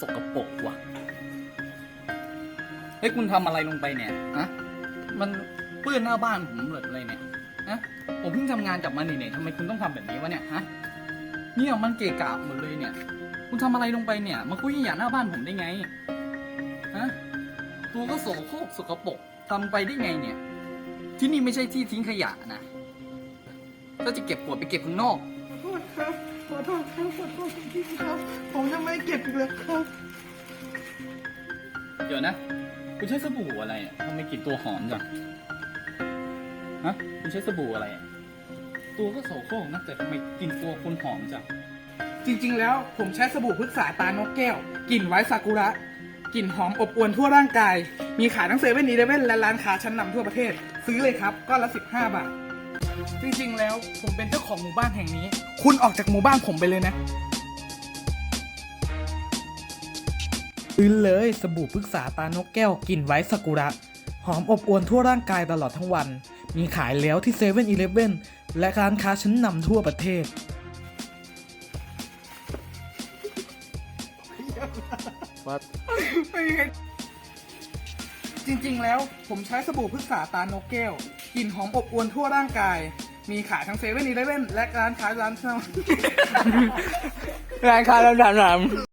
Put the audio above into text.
ปรกว่ะ เฮ้ยคุณทำอะไรลงไปเนี่ยฮะมันเปื้อนหน้าบ้านผมหมดเลยเนี่ยฮะผมเพิ่งทำงานกลับมาเนี่ยทำไมคุณต้องทำแบบนี้วะเนี่ยฮะเนี่ยมันเกะกะหมดเลยเนี่ย คุณทำอะไรลงไปเนี่ย มาคุยหยาหน้าบ้านผมได้ไงฮะตัวก็โสโครกสกปรกทำไปได้ไงเนี่ย ที่นี่ไม่ใช่ที่ทิ้งขยะนะถ้าจะเก็บขวดไปเก็บข้างนอก ขอโทษครับขอโทษครับขอโทษจริงๆครับ ผมจะไม่เก็บอีกแล้วครับ เดี๋ยวนะ คุณใช้สบู่อะไรอะทำไมกลิ่นตัวหอมจัง ฮะ คุณใช้สบู่อะไรอะตัวก็โสโครกนะแต่ทำไมกลิ่นตัวคุณหอมจัง จริงๆ แล้วผมใช้สบู่พฤกษาตานกแก้วกลิ่นไว้ซากุระกลิ่นหอมอบอวนทั่วร่างกาย มีขายทั้งเซเว่นอีเลฟเว่นและร้านค้าชั้นนำทั่วประเทศ ซื้อเลยครับก้อนละ 15 บาท จริงๆ แล้วผมเป็นเจ้าของหมู่บ้านแห่งนี้ คุณออกจากหมู่บ้านผมไปเลยนะซื้อเลยสบู่พฤกษาตานกแก้วกลิ่นไว้ซากุระ หอมอบอวนทั่วร่างกายตลอดทั้งวัน มีขายแล้วที่เซเว่นอีเลฟเว่นและร้านค้าชั้นนำทั่วประเทศไม่มีใครจริงๆ แล้วผมใช้สบู่พฤกษาตานกแก้ว กลิ่นหอมอบอวลทั่วร่างกาย มีขายทั้งเซเว่นอีเลฟเว่นและร้านค้าร้านร้านค้าร้านอาหาร